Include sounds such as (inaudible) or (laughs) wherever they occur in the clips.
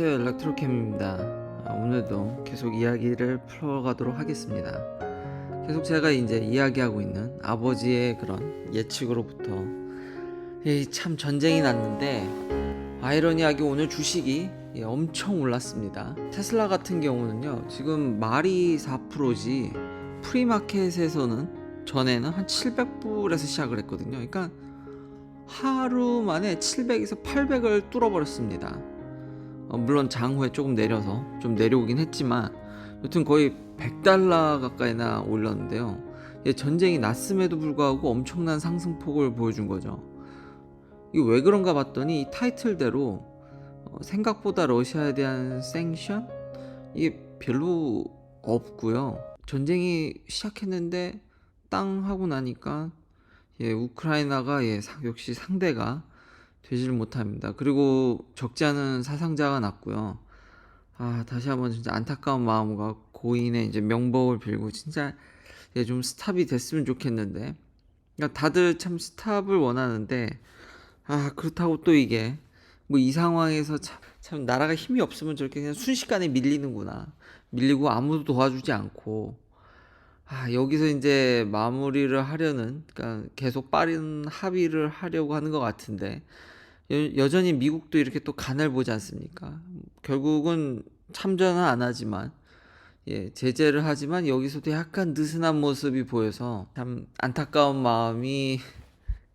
안녕하세요 엘렉트로캠입니다. 아, 오늘도 계속 이야기를 풀어가도록 하겠습니다. 계속 제가 이제 이야기하고 있는 아버지의 그런 예측으로부터 이참 전쟁이 났는데 아이러니하게 오늘 주식이 예, 엄청 올랐습니다. 테슬라 같은 경우는요 지금 말이 4%지 프리마켓에서는 전에는 한 700불에서 시작을 했거든요. 그러니까 하루 만에 700에서 800을 뚫어버렸습니다. 어, 물론 장후에 조금 내려서 좀 내려오긴 했지만 여튼 거의 100달러 가까이나 올랐는데요. 예, 전쟁이 났음에도 불구하고 엄청난 상승폭을 보여준 거죠. 이거 왜 그런가 봤더니 이 타이틀대로 어, 생각보다 러시아에 대한 생션 이게 별로 없고요. 전쟁이 시작했는데 땅 하고 나니까 예, 우크라이나가 예, 사- 역시 상대가 되지를 못합니다. 그리고 적지 않은 사상자가 났고요. 아, 다시 한번 진짜 안타까운 마음과 고인의 이제 명복을 빌고 진짜 예, 좀 스탑이 됐으면 좋겠는데. 그러니까 다들 참 스탑을 원하는데 아, 그렇다고 또 이게 뭐 이 상황에서 참, 참 나라가 힘이 없으면 저렇게 그냥 순식간에 밀리는구나. 밀리고 아무도 도와주지 않고 아, 여기서 이제 마무리를 하려는, 그러니까 계속 빠른 합의를 하려고 하는 것 같은데, 여, 여전히 미국도 이렇게 또 간을 보지 않습니까? 결국은 참전은 안 하지만, 예, 제재를 하지만 여기서도 약간 느슨한 모습이 보여서 참 안타까운 마음이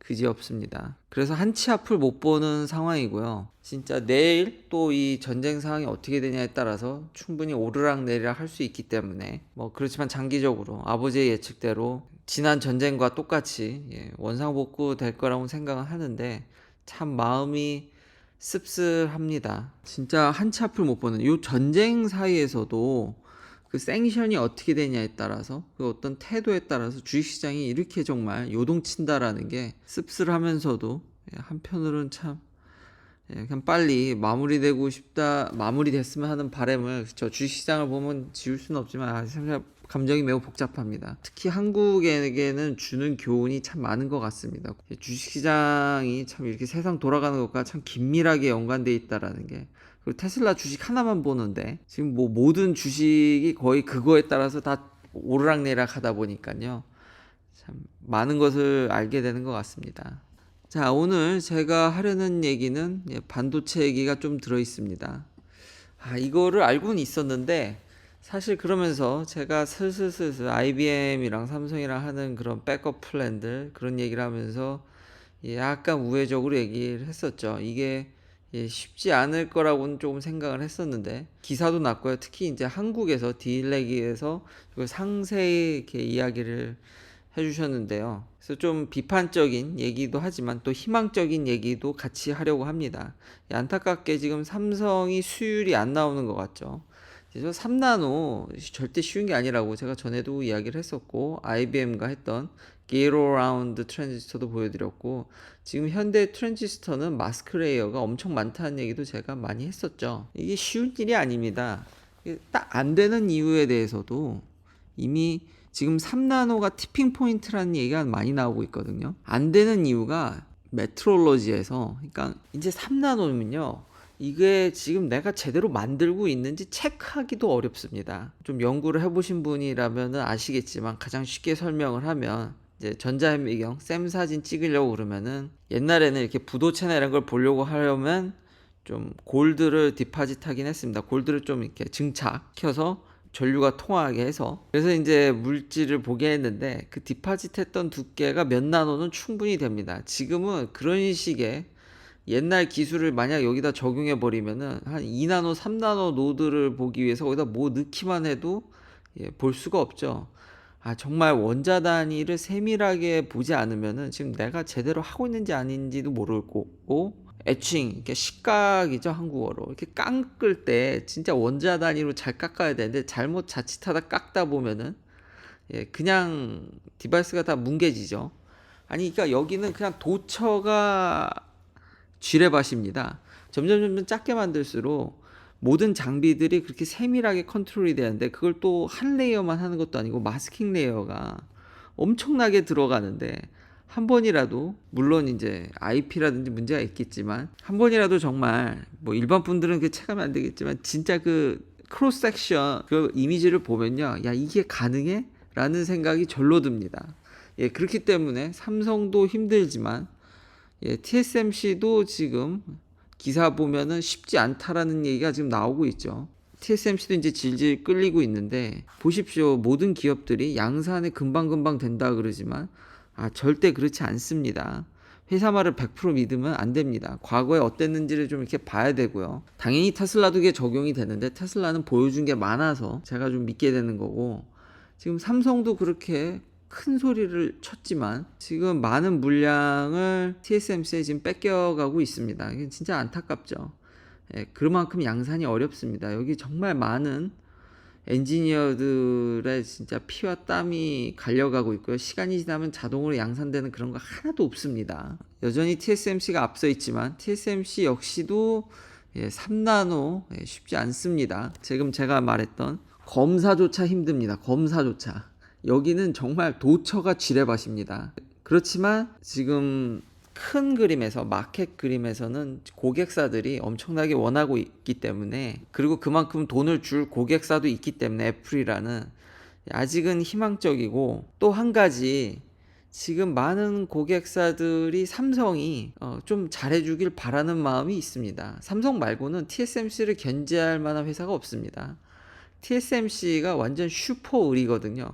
그지 없습니다. 그래서 한치 앞을 못 보는 상황이고요. 진짜 내일 또 이 전쟁 상황이 어떻게 되냐에 따라서 충분히 오르락 내리락 할 수 있기 때문에 뭐 그렇지만 장기적으로 아버지의 예측대로 지난 전쟁과 똑같이 예, 원상복구 될 거라고 생각은 하는데 참 마음이 씁쓸합니다. 진짜 한치 앞을 못 보는 이 전쟁 사이에서도 그 생션이 어떻게 되냐에 따라서 그 어떤 태도에 따라서 주식시장이 이렇게 정말 요동친다라는 게 씁쓸하면서도 예, 한편으로는 참 예, 그냥 빨리 마무리되고 싶다 마무리됐으면 하는 바람을 저 주식시장을 보면 지울 수는 없지만 아, 참 감정이 매우 복잡합니다. 특히 한국에게는 주는 교훈이 참 많은 것 같습니다. 예, 주식시장이 참 이렇게 세상 돌아가는 것과 참 긴밀하게 연관돼 있다라는 게 그리고 테슬라 주식 하나만 보는데 지금 뭐 모든 주식이 거의 그거에 따라서 다 오르락내리락 하다 보니까요. 참 많은 것을 알게 되는 것 같습니다. 자, 오늘 제가 하려는 얘기는 예, 반도체 얘기가 좀 들어 있습니다. 아, 이거를 알고는 있었는데 사실 그러면서 제가 슬슬슬슬 IBM이랑 삼성이랑 하는 그런 백업 플랜들 그런 얘기를 하면서 예, 약간 우회적으로 얘기를 했었죠. 이게 예, 쉽지 않을 거라고는 조금 생각을 했었는데 기사도 났고요. 특히 이제 한국에서 딜레기에서 이걸 상세히 이렇게 이야기를 해주셨는데요. 그래서 좀 비판적인 얘기도 하지만 또 희망적인 얘기도 같이 하려고 합니다. 예, 안타깝게 지금 삼성이 수율이 안 나오는 것 같죠. 그래서 3나노 절대 쉬운 게 아니라고 제가 전에도 이야기를 했었고 IBM과 했던 게이로 라운드 트랜지스터도 보여드렸고 지금 현대 트랜지스터는 마스크 레이어가 엄청 많다는 얘기도 제가 많이 했었죠. 이게 쉬운 일이 아닙니다. 딱 안 되는 이유에 대해서도 이미 지금 3나노가 티핑 포인트라는 얘기가 많이 나오고 있거든요. 안 되는 이유가 메트롤로지에서 그러니까 이제 3나노면요. 이게 지금 내가 제대로 만들고 있는지 체크하기도 어렵습니다. 좀 연구를 해보신 분이라면 아시겠지만 가장 쉽게 설명을 하면 이제 전자현미경 샘 사진 찍으려고 그러면은 옛날에는 이렇게 부도체나 이런 걸 보려고 하려면 좀 골드를 디파짓 하긴 했습니다. 골드를 좀 이렇게 증착해서 전류가 통하게 해서 그래서 이제 물질을 보게 했는데 그 디파짓 했던 두께가 몇 나노는 충분히 됩니다. 지금은 그런 식의 옛날 기술을 만약 여기다 적용해 버리면은 한 2나노, 3나노 노드를 보기 위해서 거기다 뭐 넣기만 해도 예, 볼 수가 없죠. 아, 정말 원자 단위를 세밀하게 보지 않으면은 지금 내가 제대로 하고 있는지 아닌지도 모르고 애칭, 이렇게 식각이죠 한국어로 이렇게 깎을 때 진짜 원자 단위로 잘 깎아야 되는데 잘못 자칫하다 깎다 보면은 예, 그냥 디바이스가 다 뭉개지죠. 아니, 그러니까 여기는 그냥 도처가 쥐레밭입니다. 점점 점점 작게 만들수록 모든 장비들이 그렇게 세밀하게 컨트롤이 되는데 그걸 또 한 레이어만 하는 것도 아니고 마스킹 레이어가 엄청나게 들어가는데 한 번이라도 물론 이제 IP라든지 문제가 있겠지만 한 번이라도 정말 뭐 일반 분들은 그 체감이 안 되겠지만 진짜 그 크로스 섹션 그 이미지를 보면요. 야, 이게 가능해? 라는 생각이 절로 듭니다. 예, 그렇기 때문에 삼성도 힘들지만 예, TSMC도 지금 기사 보면은 쉽지 않다라는 얘기가 지금 나오고 있죠. TSMC도 이제 질질 끌리고 있는데 보십시오. 모든 기업들이 양산에 금방금방 된다 그러지만 아, 절대 그렇지 않습니다. 회사 말을 100% 믿으면 안 됩니다. 과거에 어땠는지를 좀 이렇게 봐야 되고요. 당연히 테슬라도 이게 적용이 되는데 테슬라는 보여준 게 많아서 제가 좀 믿게 되는 거고 지금 삼성도 그렇게 큰 소리를 쳤지만 지금 많은 물량을 TSMC에 지금 뺏겨가고 있습니다. 이게 진짜 안타깝죠. 예, 그만큼 양산이 어렵습니다. 여기 정말 많은 엔지니어들의 진짜 피와 땀이 갈려가고 있고요. 시간이 지나면 자동으로 양산되는 그런 거 하나도 없습니다. 여전히 TSMC가 앞서 있지만 TSMC 역시도 예, 3나노 예, 쉽지 않습니다. 지금 제가 말했던 검사조차 힘듭니다. 검사조차. 여기는 정말 도처가 지뢰밭입니다. 그렇지만 지금 큰 그림에서 마켓 그림에서는 고객사들이 엄청나게 원하고 있기 때문에 그리고 그만큼 돈을 줄 고객사도 있기 때문에 애플이라는 아직은 희망적이고 또 한 가지 지금 많은 고객사들이 삼성이 어, 좀 잘해주길 바라는 마음이 있습니다. 삼성 말고는 TSMC를 견제할 만한 회사가 없습니다. TSMC가 완전 슈퍼 의리거든요.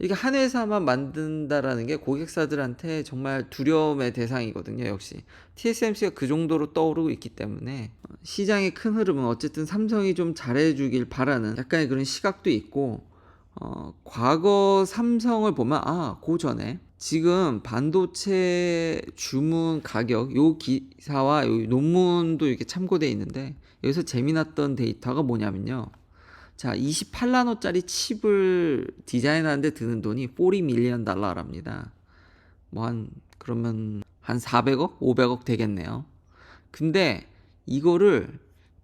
이렇게 한 회사만 만든다라는 게 고객사들한테 정말 두려움의 대상이거든요. 역시 TSMC가 그 정도로 떠오르고 있기 때문에 어, 시장의 큰 흐름은 어쨌든 삼성이 좀 잘해주길 바라는 약간의 그런 시각도 있고 어, 과거 삼성을 보면 아, 그 전에 지금 반도체 주문 가격 요 기사와 요 논문도 이렇게 참고돼 있는데 여기서 재미났던 데이터가 뭐냐면요. 자, 28나노짜리 칩을 디자인하는데 드는 돈이 40 밀리언 달러랍니다. 뭐 한 그러면 한 400억, 500억 되겠네요. 근데 이거를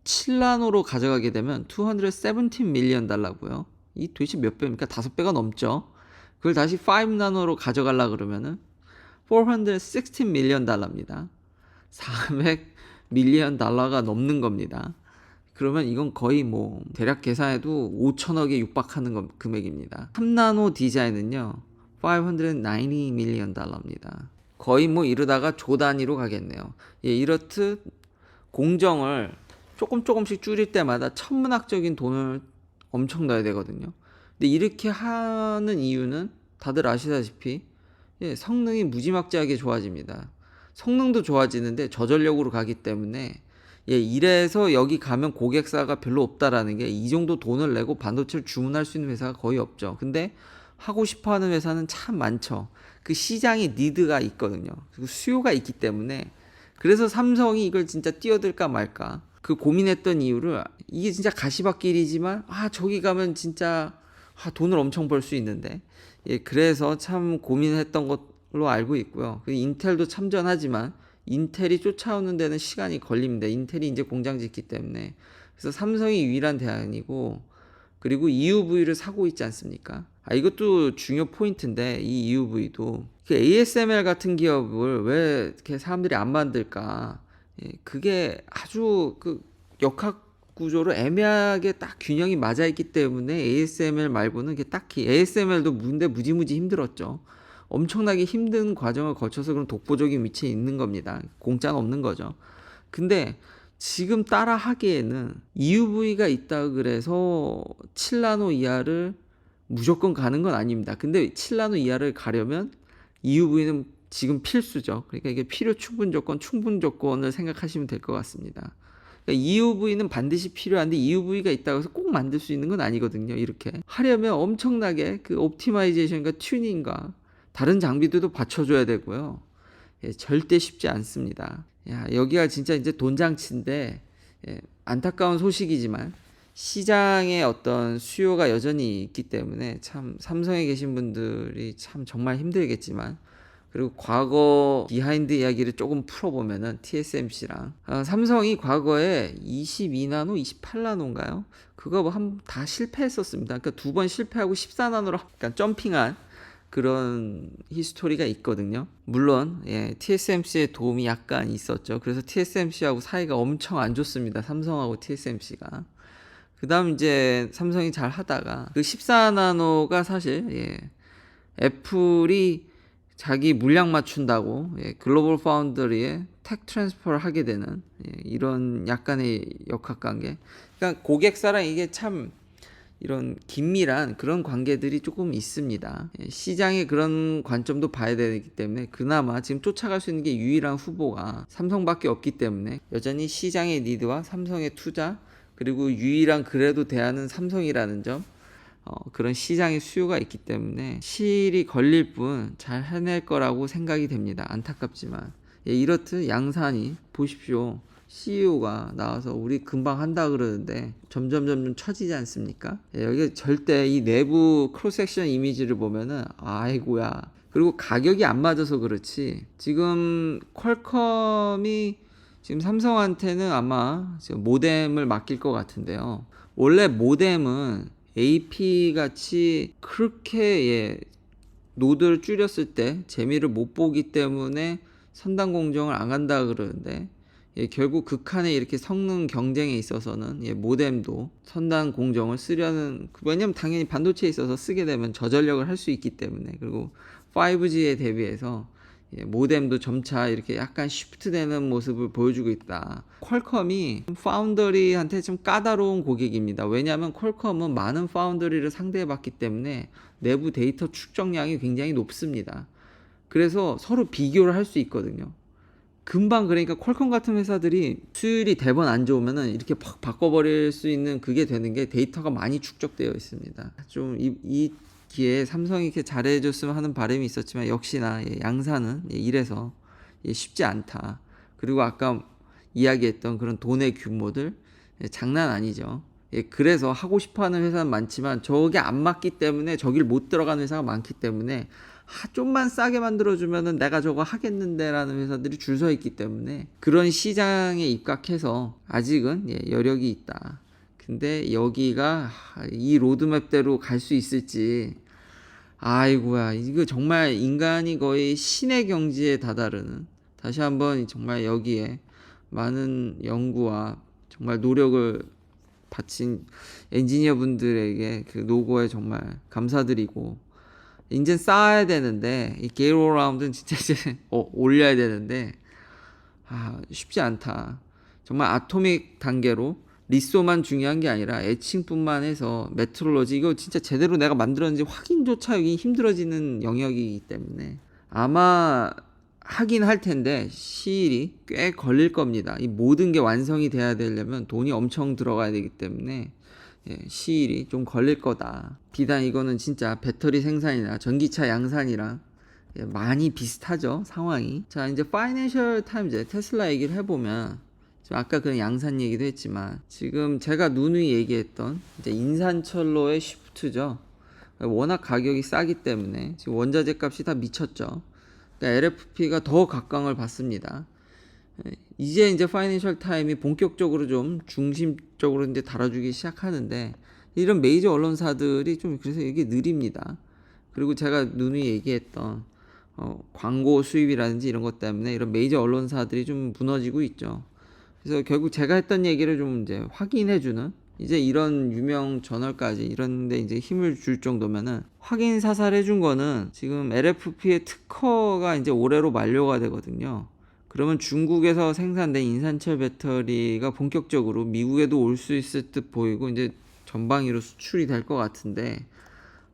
7나노로 가져가게 되면 217 밀리언 달러고요. 이 도대체 몇 배입니까? 다섯 배가 넘죠. 그걸 다시 5나노로 가져가려 그러면은 416 밀리언 달러입니다. 400 밀리언 달러가 넘는 겁니다. 그러면 이건 거의 뭐 대략 계산해도 5천억에 육박하는 거- 금액입니다. 3나노 디자인은요. 590 밀리언 달러입니다. 거의 뭐 이러다가 조 단위로 가겠네요. 예, 이렇듯 공정을 조금 조금씩 줄일 때마다 천문학적인 돈을 엄청 넣어야 되거든요. 근데 이렇게 하는 이유는 다들 아시다시피 예, 성능이 무지막지하게 좋아집니다. 성능도 좋아지는데 저전력으로 가기 때문에 예, 이래서 여기 가면 고객사가 별로 없다라는 게 이 정도 돈을 내고 반도체를 주문할 수 있는 회사가 거의 없죠. 근데 하고 싶어 하는 회사는 참 많죠. 그 시장에 니드가 있거든요. 수요가 있기 때문에 그래서 삼성이 이걸 진짜 뛰어들까 말까 그 고민했던 이유를 이게 진짜 가시밭길이지만 아 저기 가면 진짜 아, 돈을 엄청 벌 수 있는데 예 그래서 참 고민했던 걸로 알고 있고요. 그 인텔도 참전하지만 인텔이 쫓아오는 데는 시간이 걸립니다. 인텔이 이제 공장 짓기 때문에 그래서 삼성이 유일한 대안이고 그리고 EUV를 사고 있지 않습니까? 아 이것도 중요 포인트인데 이 EUV도 그 ASML 같은 기업을 왜 이렇게 사람들이 안 만들까? 예, 그게 아주 그 역학 구조로 애매하게 딱 균형이 맞아 있기 때문에 ASML 말고는 이게 딱히 ASML도 문데 무지무지 힘들었죠. 엄청나게 힘든 과정을 거쳐서 그런 독보적인 위치에 있는 겁니다. 공짜는 없는 거죠. 근데 지금 따라 하기에는 EUV가 있다 그래서 7나노 이하를 무조건 가는 건 아닙니다. 근데 7나노 이하를 가려면 EUV는 지금 필수죠. 그러니까 이게 필요 충분 조건, 충분 조건을 생각하시면 될 것 같습니다. 그러니까 EUV는 반드시 필요한데 EUV가 있다고 해서 꼭 만들 수 있는 건 아니거든요. 이렇게 하려면 엄청나게 그 옵티마이제이션과 튜닝과 다른 장비들도 받쳐줘야 되고요. 예, 절대 쉽지 않습니다. 야, 여기가 진짜 이제 돈장치인데 예, 안타까운 소식이지만 시장에 어떤 수요가 여전히 있기 때문에 참 삼성에 계신 분들이 참 정말 힘들겠지만 그리고 과거 비하인드 이야기를 조금 풀어보면은 TSMC랑 아, 삼성이 과거에 22나노, 28나노인가요? 그거 뭐 한 다 실패했었습니다. 그러니까 두 번 실패하고 14나노로 그러니까 점핑한 그런 히스토리가 있거든요. 물론 예, TSMC의 도움이 약간 있었죠. 그래서 TSMC하고 사이가 엄청 안 좋습니다. 삼성하고 TSMC가. 그다음 이제 삼성이 잘 하다가 그 14나노가 사실 예, 애플이 자기 물량 맞춘다고 예, 글로벌 파운더리에 텍 트랜스퍼를 하게 되는 예, 이런 약간의 역학관계. 그러니까 고객사랑 이게 참 이런 긴밀한 그런 관계들이 조금 있습니다. 예, 시장의 그런 관점도 봐야 되기 때문에 그나마 지금 쫓아갈 수 있는 게 유일한 후보가 삼성밖에 없기 때문에 여전히 시장의 니드와 삼성의 투자 그리고 유일한 그래도 대안은 삼성이라는 점 어, 그런 시장의 수요가 있기 때문에 실이 걸릴 뿐 잘 해낼 거라고 생각이 됩니다. 안타깝지만 예, 이렇듯 양산이 보십시오. CEO가 나와서 우리 금방 한다 그러는데 점점 점점 처지지 않습니까? 예, 여기 절대 이 내부 크로스 섹션 이미지를 보면은 아이고야. 그리고 가격이 안 맞아서 그렇지. 지금 퀄컴이 지금 삼성한테는 아마 지금 모뎀을 맡길 것 같은데요. 원래 모뎀은 AP 같이 그렇게 예, 노드를 줄였을 때 재미를 못 보기 때문에 선단 공정을 안 간다 그러는데 예, 결국 극한의 이렇게 성능 경쟁에 있어서는 예, 모뎀도 선단 공정을 쓰려는 왜냐면 당연히 반도체에 있어서 쓰게 되면 저전력을 할 수 있기 때문에 그리고 5G에 대비해서 예, 모뎀도 점차 이렇게 약간 쉬프트되는 모습을 보여주고 있다. 퀄컴이 파운더리한테 좀 까다로운 고객입니다. 왜냐하면 퀄컴은 많은 파운더리를 상대해봤기 때문에 내부 데이터 축적량이 굉장히 높습니다. 그래서 서로 비교를 할 수 있거든요. 금방 그러니까 퀄컴 같은 회사들이 수율이 대번 안 좋으면은 이렇게 팍 바꿔버릴 수 있는 그게 되는 게 데이터가 많이 축적되어 있습니다. 좀이 이 기회에 삼성이 이렇게 잘해줬으면 하는 바람이 있었지만 역시나 예, 양산은 예, 이래서 예, 쉽지 않다. 그리고 아까 이야기했던 그런 돈의 규모들 예, 장난 아니죠. 예, 그래서 하고 싶어하는 회사는 많지만 저게 안 맞기 때문에 저길 못 들어가는 회사가 많기 때문에 아, 좀만 싸게 만들어주면은 내가 저거 하겠는데라는 회사들이 줄 서 있기 때문에 그런 시장에 입각해서 아직은 예, 여력이 있다. 근데 여기가 아, 이 로드맵대로 갈 수 있을지 아이고야 이거 정말 인간이 거의 신의 경지에 다다르는 다시 한번 정말 여기에 많은 연구와 정말 노력을 바친 엔지니어 분들에게 그 노고에 정말 감사드리고 이제 쌓아야 되는데 이 게이로 라운드는 진짜 이제 (laughs) 어, 올려야 되는데 아 쉽지 않다 정말 아토믹 단계로 리소만 중요한 게 아니라 애칭뿐만 해서 메트롤로지 이거 진짜 제대로 내가 만들었는지 확인조차 여기 힘들어지는 영역이기 때문에 아마 하긴 할 텐데 시일이 꽤 걸릴 겁니다. 이 모든 게 완성이 돼야 되려면 돈이 엄청 들어가야 되기 때문에 예, 시일이 좀 걸릴 거다. 비단 이거는 진짜 배터리 생산이나 전기차 양산이랑 예, 많이 비슷하죠 상황이. 자 이제 파이낸셜 타임즈 테슬라 얘기를 해보면 지금 아까 그런 양산 얘기도 했지만 지금 제가 누누이 얘기했던 이제 인산철로의 시프트죠. 워낙 가격이 싸기 때문에 지금 원자재 값이 다 미쳤죠. 그러니까 LFP가 더 각광을 받습니다. 예, 이제 이제 파이낸셜 타임이 본격적으로 좀 중심적으로 이제 달아주기 시작하는데 이런 메이저 언론사들이 좀 그래서 이게 느립니다. 그리고 제가 누누이 얘기했던 어, 광고 수입이라든지 이런 것 때문에 이런 메이저 언론사들이 좀 무너지고 있죠. 그래서 결국 제가 했던 얘기를 좀 이제 확인해주는 이제 이런 유명 저널까지 이런데 이제 힘을 줄 정도면은 확인 사살해준 거는 지금 LFP의 특허가 이제 올해로 만료가 되거든요. 그러면 중국에서 생산된 인산철 배터리가 본격적으로 미국에도 올 수 있을 듯 보이고 이제 전방위로 수출이 될 것 같은데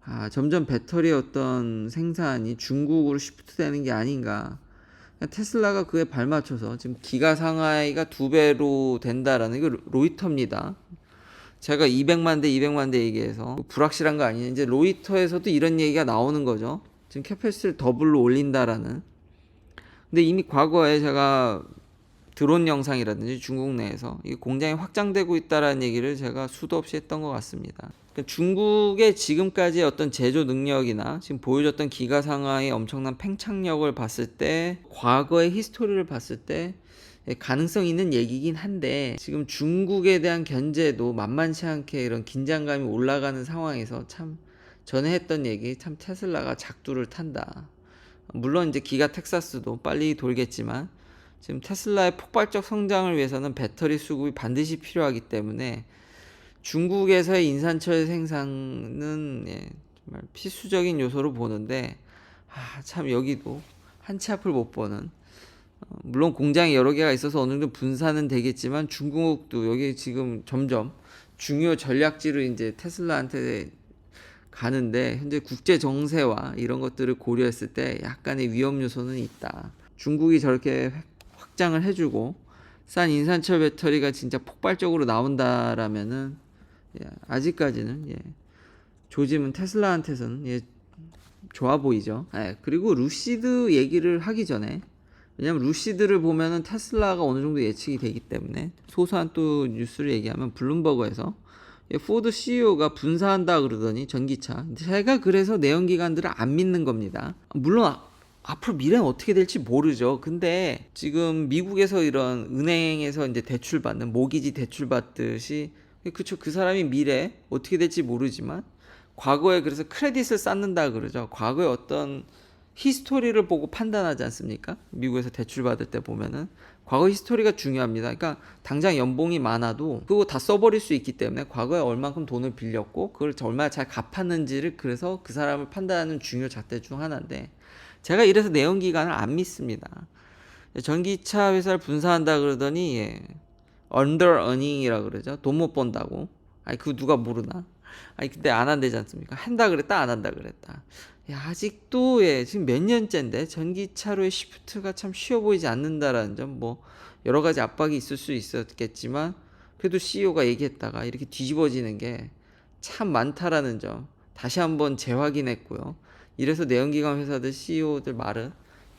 아, 점점 배터리 어떤 생산이 중국으로 시프트되는 게 아닌가. 테슬라가 그에 발맞춰서 지금 기가 상하이가 두 배로 된다라는 게 로이터입니다. 제가 200만 대 200만 대 얘기해서 불확실한 거 아니냐. 이제 로이터에서도 이런 얘기가 나오는 거죠. 지금 캐패시티를 더블로 올린다라는. 근데 이미 과거에 제가 드론 영상이라든지 중국 내에서 이 공장이 확장되고 있다라는 얘기를 제가 수도 없이 했던 것 같습니다. 그러니까 중국의 지금까지의 어떤 제조 능력이나 지금 보여줬던 기가 상하의 엄청난 팽창력을 봤을 때 과거의 히스토리를 봤을 때 가능성 있는 얘기긴 한데 지금 중국에 대한 견제도 만만치 않게 이런 긴장감이 올라가는 상황에서 참 전에 했던 얘기 참 테슬라가 작두를 탄다. 물론 이제 기가 텍사스도 빨리 돌겠지만 지금 테슬라의 폭발적 성장을 위해서는 배터리 수급이 반드시 필요하기 때문에 중국에서의 인산철 생산은 예, 정말 필수적인 요소로 보는데 아, 참 여기도 한치 앞을 못 보는 어, 물론 공장이 여러 개가 있어서 어느 정도 분산은 되겠지만 중국도 여기 지금 점점 중요 전략지로 이제 테슬라한테 가는데 현재 국제 정세와 이런 것들을 고려했을 때 약간의 위험 요소는 있다. 중국이 저렇게 확장을 해주고 싼 인산철 배터리가 진짜 폭발적으로 나온다라면은 예, 아직까지는 예, 조짐은 테슬라한테서는 예, 좋아 보이죠. 예, 그리고 루시드 얘기를 하기 전에 왜냐면 루시드를 보면은 테슬라가 어느 정도 예측이 되기 때문에 소소한 또 뉴스를 얘기하면 블룸버그에서 예, 포드 CEO가 분사한다 그러더니 전기차. 제가 그래서 내연기관들을 안 믿는 겁니다. 물론 아- 앞으로 미래는 어떻게 될지 모르죠. 근데 지금 미국에서 이런 은행에서 이제 대출 받는 모기지 대출 받듯이 그쵸 그 사람이 미래 어떻게 될지 모르지만 과거에 그래서 크레딧을 쌓는다 그러죠. 과거에 어떤 히스토리를 보고 판단하지 않습니까? 미국에서 대출 받을 때 보면은 과거 히스토리가 중요합니다. 그러니까 당장 연봉이 많아도 그거 다 써버릴 수 있기 때문에 과거에 얼만큼 돈을 빌렸고 그걸 얼마나 잘 갚았는지를 그래서 그 사람을 판단하는 중요 잣대 중 하나인데 제가 이래서 내연기관을 안 믿습니다. 전기차 회사를 분사한다 그러더니 예, earning이라 그러죠. 돈 못 번다고. 아니 그거 누가 모르나? 아니 근데 안 한대지 않습니까? 한다 그랬다 안 한다 그랬다. 야, 아직도 예, 지금 몇 년째인데 전기차로의 시프트가 참 쉬워 보이지 않는다라는 점 뭐 여러 가지 압박이 있을 수 있었겠지만 그래도 CEO가 얘기했다가 이렇게 뒤집어지는 게 참 많다라는 점 다시 한번 재확인했고요. 이래서 내연기관 회사들 CEO들 말은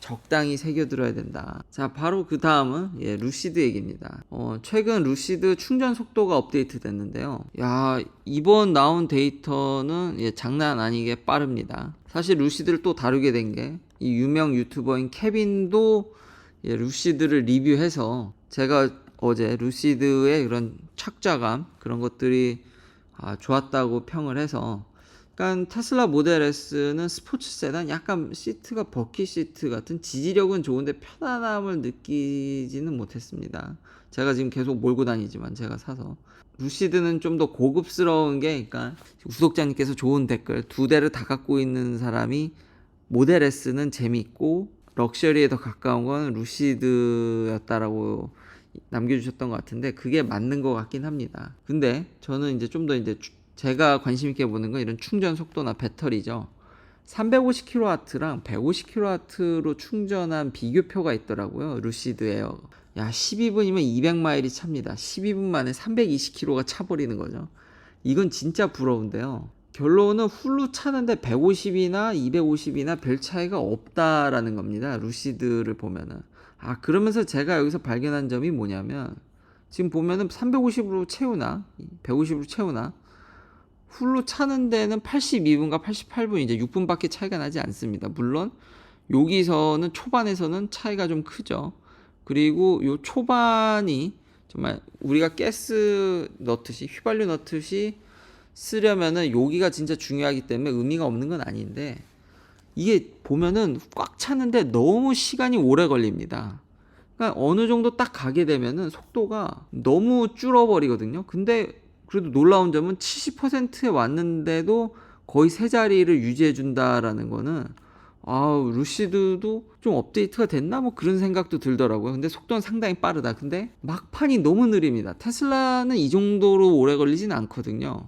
적당히 새겨들어야 된다. 자, 바로 그 다음은 예, 루시드 얘기입니다. 어, 최근 루시드 충전 속도가 업데이트 됐는데요. 야, 이번 나온 데이터는 예, 장난 아니게 빠릅니다. 사실 루시드를 또 다루게 된 게 이 유명 유튜버인 케빈도 예, 루시드를 리뷰해서 제가 어제 루시드의 그런 착좌감 그런 것들이 아, 좋았다고 평을 해서 그러니까 테슬라 모델 S는 스포츠 세단 약간 시트가 버킷 시트 같은 지지력은 좋은데 편안함을 느끼지는 못했습니다. 제가 지금 계속 몰고 다니지만 제가 사서 루시드는 좀 더 고급스러운 게 그러니까 구독자님께서 좋은 댓글 두 대를 다 갖고 있는 사람이 모델 S는 재밌고 럭셔리에 더 가까운 건 루시드였다라고 남겨주셨던 것 같은데 그게 맞는 것 같긴 합니다. 근데 저는 이제 좀 더 이제 추- 제가 관심 있게 보는 건 이런 충전 속도나 배터리죠. 350kW랑 150kW로 충전한 비교표가 있더라고요. 루시드 에어. 야, 12분이면 200마일이 찹니다. 12분 만에 320km가 차버리는 거죠. 이건 진짜 부러운데요. 결론은 훌루 차는데 150이나 250이나 별 차이가 없다라는 겁니다. 루시드를 보면은. 아, 그러면서 제가 여기서 발견한 점이 뭐냐면 지금 보면은 350으로 채우나 150으로 채우나 훌루 차는 데는 82분과 88분 이제 6분밖에 차이가 나지 않습니다. 물론 여기서는 초반에서는 차이가 좀 크죠. 그리고 요 초반이 정말 우리가 가스 넣듯이 휘발유 넣듯이 쓰려면은 여기가 진짜 중요하기 때문에 의미가 없는 건 아닌데 이게 보면은 꽉 차는데 너무 시간이 오래 걸립니다. 그러니까 어느 정도 딱 가게 되면은 속도가 너무 줄어버리거든요. 근데 그래도 놀라운 점은 70%에 왔는데도 거의 세 자리를 유지해 준다라는 거는 아우 루시드도 좀 업데이트가 됐나 뭐 그런 생각도 들더라고요. 근데 속도는 상당히 빠르다. 근데 막판이 너무 느립니다. 테슬라는 이 정도로 오래 걸리진 않거든요.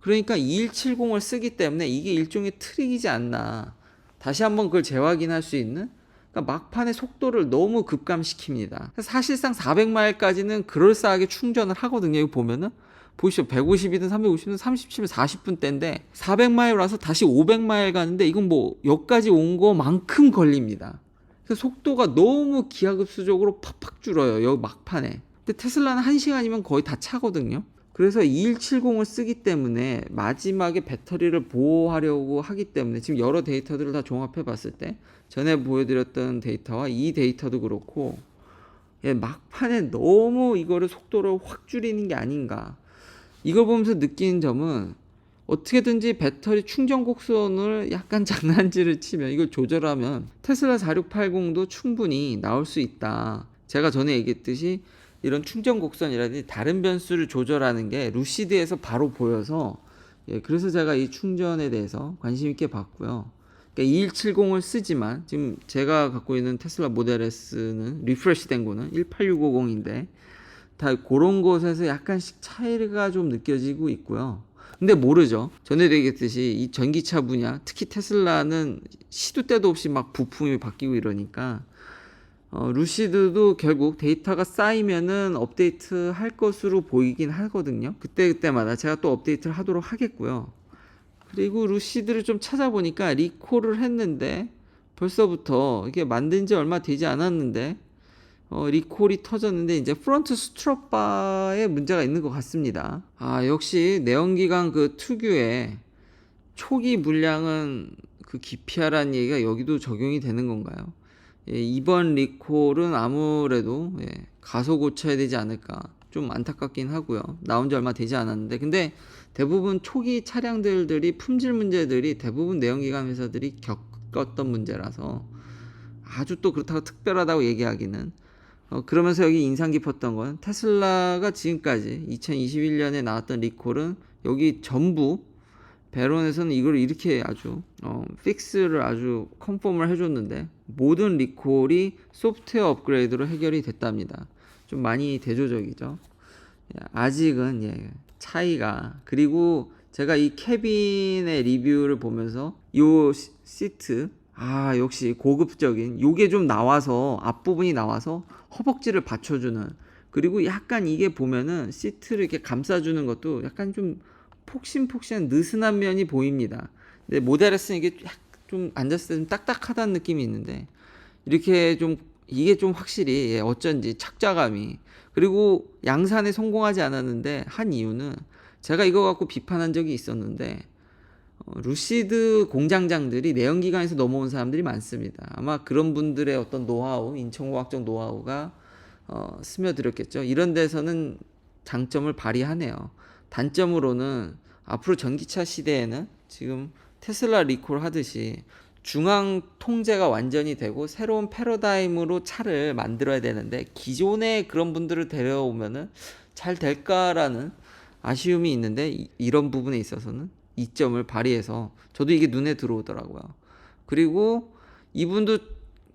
그러니까 2170을 쓰기 때문에 이게 일종의 트릭이지 않나. 다시 한번 그걸 재확인할 수 있는 그러니까 막판의 속도를 너무 급감시킵니다. 사실상 400마일까지는 그럴싸하게 충전을 하거든요. 이거 보면은 보시죠. 150이든 350이든 30분 40분 대인데 400마일 와서 다시 500마일 가는데 이건 뭐 여기까지 온 거만큼 걸립니다. 그래서 속도가 너무 기하급수적으로 팍팍 줄어요. 여기 막판에. 근데 테슬라는 1시간이면 거의 다 차거든요. 그래서 2170을 쓰기 때문에 마지막에 배터리를 보호하려고 하기 때문에 지금 여러 데이터들을 다 종합해 봤을 때 전에 보여드렸던 데이터와 이 데이터도 그렇고 예, 막판에 너무 이거를 속도를 확 줄이는 게 아닌가 이걸 보면서 느끼는 점은 어떻게든지 배터리 충전 곡선을 약간 장난질을 치면 이걸 조절하면 테슬라 4680도 충분히 나올 수 있다. 제가 전에 얘기했듯이 이런 충전 곡선이라든지 다른 변수를 조절하는 게 루시드에서 바로 보여서 예, 그래서 제가 이 충전에 대해서 관심 있게 봤고요. 그러니까 2170을 쓰지만 지금 제가 갖고 있는 테슬라 모델 S는 리프레시 된 거는 18650인데 다 그런 곳에서 약간씩 차이가 좀 느껴지고 있고요. 근데 모르죠. 전에도 얘기했듯이 이 전기차 분야, 특히 테슬라는 시도 때도 없이 막 부품이 바뀌고 이러니까 어, 루시드도 결국 데이터가 쌓이면은 업데이트 할 것으로 보이긴 하거든요. 그때 그때마다 제가 또 업데이트를 하도록 하겠고요. 그리고 루시드를 좀 찾아보니까 리콜을 했는데 벌써부터 이게 만든 지 얼마 되지 않았는데 어, 리콜이 터졌는데 이제 프론트 스트럽 바에 문제가 있는 것 같습니다. 아 역시 내연기관 그 특유의 초기 물량은 그 기피하라는 얘기가 여기도 적용이 되는 건가요? 예, 이번 리콜은 아무래도 예, 가속 고쳐야 되지 않을까 좀 안타깝긴 하고요. 나온 지 얼마 되지 않았는데 근데 대부분 초기 차량들들이 품질 문제들이 대부분 내연기관 회사들이 겪었던 문제라서 아주 또 그렇다고 특별하다고 얘기하기는 어, 그러면서 여기 인상 깊었던 건 테슬라가 지금까지 2021년에 나왔던 리콜은 여기 전부 베론에서는 이걸 이렇게 아주 어, 픽스를 아주 컨펌을 해줬는데 모든 리콜이 소프트웨어 업그레이드로 해결이 됐답니다. 좀 많이 대조적이죠. 예, 아직은 예, 차이가 그리고 제가 이 캐빈의 리뷰를 보면서 요 시- 시트 아 역시 고급적인 요게 좀 나와서 앞부분이 나와서 허벅지를 받쳐주는 그리고 약간 이게 보면은 시트를 이렇게 감싸주는 것도 약간 좀 폭신폭신한 느슨한 면이 보입니다. 근데 모델 S는 이게 약- 좀 앉았을 때 좀 딱딱하다는 느낌이 있는데 이렇게 좀 이게 좀 확실히 예, 어쩐지 착자감이 그리고 양산에 성공하지 않았는데 한 이유는 제가 이거 갖고 비판한 적이 있었는데 어, 루시드 공장장들이 내연기관에서 넘어온 사람들이 많습니다. 아마 그런 분들의 어떤 노하우, 인천공학적 노하우가 어, 스며들었겠죠. 이런 데서는 장점을 발휘하네요. 단점으로는 앞으로 전기차 시대에는 지금 테슬라 리콜 하듯이 중앙 통제가 완전히 되고 새로운 패러다임으로 차를 만들어야 되는데 기존의 그런 분들을 데려오면은 잘 될까라는 아쉬움이 있는데 이- 이런 부분에 있어서는 이점을 발휘해서 저도 이게 눈에 들어오더라고요. 그리고 이분도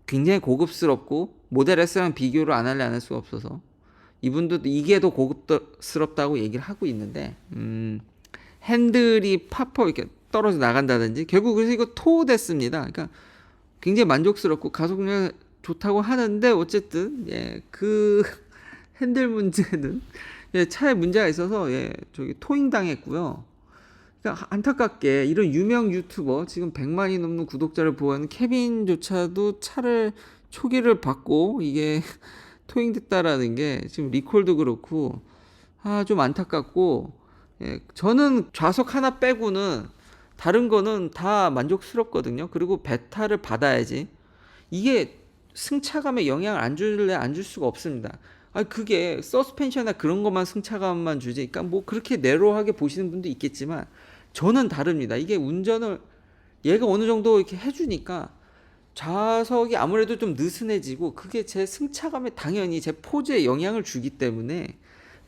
굉장히 고급스럽고 모델 S랑 비교를 안 할래 안 할 수가 없어서 이분도 이게 더 고급스럽다고 얘기를 하고 있는데 음, 핸들이 팝업 이렇게 떨어져 나간다든지 결국 그래서 이거 토됐습니다. 그러니까 굉장히 만족스럽고 가속력 좋다고 하는데 어쨌든 예, 그 (laughs) 핸들 문제는 예, 차에 문제가 있어서 예, 저기 토잉 당했고요. 그러니까 안타깝게 이런 유명 유튜버 지금 100만이 넘는 구독자를 보유하는 케빈조차도 차를 초기를 받고 이게 (laughs) 토잉됐다라는 게 지금 리콜도 그렇고 아 좀 안타깝고 예, 저는 좌석 하나 빼고는 다른 거는 다 만족스럽거든요. 그리고 베타를 받아야지 이게 승차감에 영향을 안 줄래 안 줄 수가 없습니다. 아 그게 서스펜션이나 그런 것만 승차감만 주지. 그러니까 뭐 그렇게 내로하게 보시는 분도 있겠지만 저는 다릅니다. 이게 운전을 얘가 어느 정도 이렇게 해주니까 좌석이 아무래도 좀 느슨해지고 그게 제 승차감에 당연히 제 포즈에 영향을 주기 때문에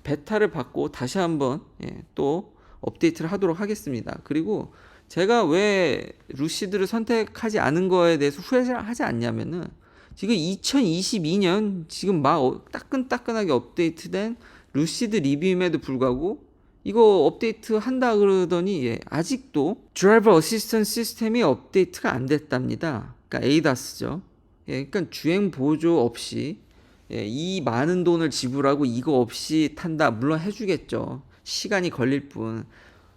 베타를 받고 다시 한번 예, 또 업데이트를 하도록 하겠습니다. 그리고 제가 왜 루시드를 선택하지 않은 거에 대해서 후회를 하지 않냐면은 지금 2022년 지금 막 어- 따끈따끈하게 업데이트된 루시드 리뷰임에도 불구하고 이거 업데이트 한다 그러더니 예, 아직도 드라이버 어시스턴트 시스템이 업데이트가 안 됐답니다. 그러니까 에이다스죠. 예, 그러니까 주행 보조 없이 예, 이 많은 돈을 지불하고 이거 없이 탄다. 물론 해주겠죠. 시간이 걸릴 뿐.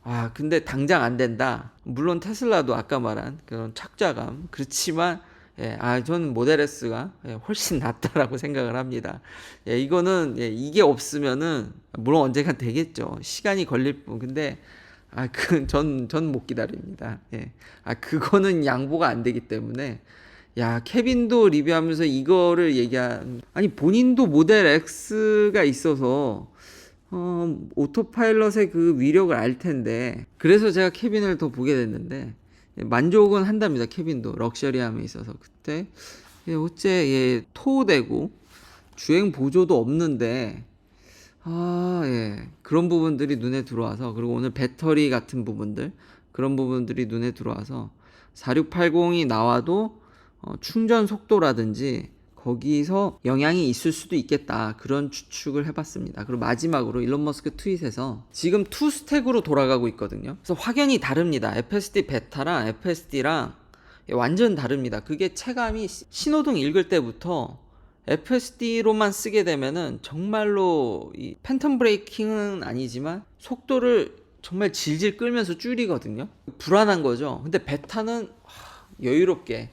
아, 근데 당장 안 된다. 물론 테슬라도 아까 말한 그런 착자감. 그렇지만, 예, 아, 저는 모델 S가 예, 훨씬 낫다라고 생각을 합니다. 예, 이거는, 예, 이게 없으면은, 물론 언젠가 되겠죠. 시간이 걸릴 뿐. 근데, 아, 그, 전, 전 못 기다립니다. 예. 아, 그거는 양보가 안 되기 때문에, 야, 케빈도 리뷰하면서 이거를 얘기한, 아니, 본인도 모델 X가 있어서, 어, 오토파일럿의 그 위력을 알 텐데 그래서 제가 케빈을 더 보게 됐는데 예, 만족은 한답니다. 케빈도 럭셔리함에 있어서 그때 예, 어째 예, 토되고 주행 보조도 없는데 아, 예. 그런 부분들이 눈에 들어와서 그리고 오늘 배터리 같은 부분들 그런 부분들이 눈에 들어와서 4680이 나와도 어, 충전 속도라든지 거기서 영향이 있을 수도 있겠다 그런 추측을 해봤습니다. 그리고 마지막으로 일론 머스크 트윗에서 지금 투 스택으로 돌아가고 있거든요. 그래서 확연히 다릅니다. FSD 베타랑 FSD랑 완전 다릅니다. 그게 체감이 시- 신호등 읽을 때부터 FSD로만 쓰게 되면은 정말로 이 팬텀 브레이킹은 아니지만 속도를 정말 질질 끌면서 줄이거든요. 불안한 거죠. 근데 베타는 하, 여유롭게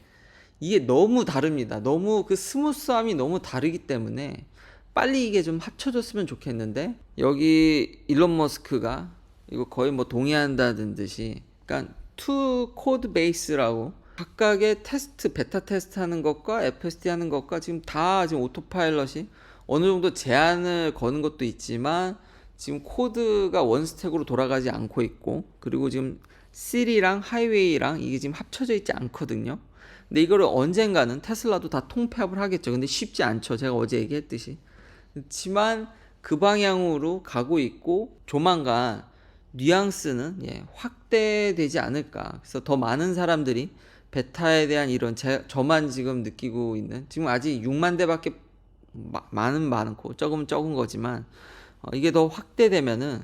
이게 너무 다릅니다. 너무 그 스무스함이 너무 다르기 때문에 빨리 이게 좀 합쳐졌으면 좋겠는데 여기 일론 머스크가 이거 거의 뭐 동의한다는 듯이 그러니까 투 코드 베이스라고 각각의 테스트 베타 테스트 하는 것과 FSD 하는 것과 지금 다 지금 오토파일럿이 어느 정도 제한을 거는 것도 있지만 지금 코드가 원 스택으로 돌아가지 않고 있고 그리고 지금 시리랑 하이웨이랑 이게 지금 합쳐져 있지 않거든요. 근데 이거를 언젠가는 테슬라도 다 통폐합을 하겠죠. 근데 쉽지 않죠. 제가 어제 얘기했듯이. 그렇지만 그 방향으로 가고 있고 조만간 뉘앙스는 예, 확대되지 않을까. 그래서 더 많은 사람들이 베타에 대한 이런 제, 저만 지금 느끼고 있는 지금 아직 6만 대밖에 마- 많은 많고 적으면 적은 거지만 어, 이게 더 확대되면은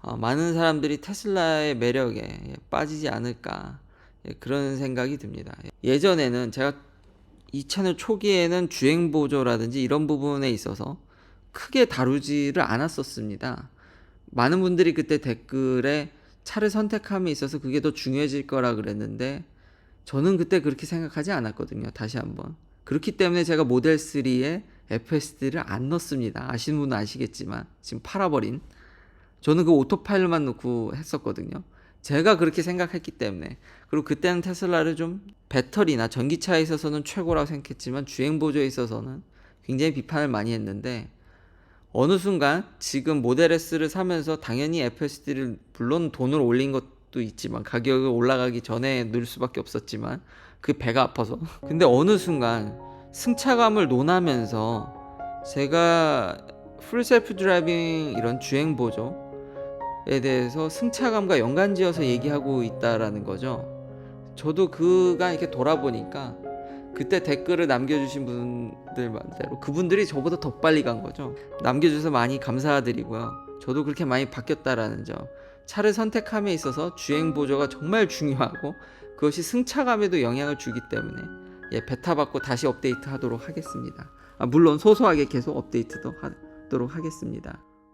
어, 많은 사람들이 테슬라의 매력에 예, 빠지지 않을까 예, 그런 생각이 듭니다. 예전에는 제가 이 채널 초기에는 주행 보조라든지 이런 부분에 있어서 크게 다루지를 않았었습니다. 많은 분들이 그때 댓글에 차를 선택함에 있어서 그게 더 중요해질 거라 그랬는데 저는 그때 그렇게 생각하지 않았거든요. 다시 한번. 그렇기 때문에 제가 모델 3에 FSD를 안 넣습니다. 아시는 분은 아시겠지만 지금 팔아버린 저는 그 오토파일럿만 넣고 했었거든요. 제가 그렇게 생각했기 때문에. 그리고 그때는 테슬라를 좀 배터리나 전기차에 있어서는 최고라고 생각했지만 주행 보조에 있어서는 굉장히 비판을 많이 했는데 어느 순간 지금 모델 S를 사면서 당연히 FSD를 물론 돈을 올린 것도 있지만 가격이 올라가기 전에 넣을 수밖에 없었지만 그 배가 아파서. 근데 어느 순간 승차감을 논하면서 제가 풀 셀프 드라이빙 이런 주행 보조에 대해서 승차감과 연관지어서 얘기하고 있다라는 거죠. 저도 그가 이렇게 돌아보니까 그때 댓글을 남겨주신 분들 말대로 그분들이 저보다 더 빨리 간 거죠. 남겨주셔서 많이 감사드리고요. 저도 그렇게 많이 바뀌었다라는 점. 차를 선택함에 있어서 주행 보조가 정말 중요하고 그것이 승차감에도 영향을 주기 때문에 예, 베타 받고 다시 업데이트 하도록 하겠습니다. 아, 물론 소소하게 계속 업데이트도 하도록 하겠습니다.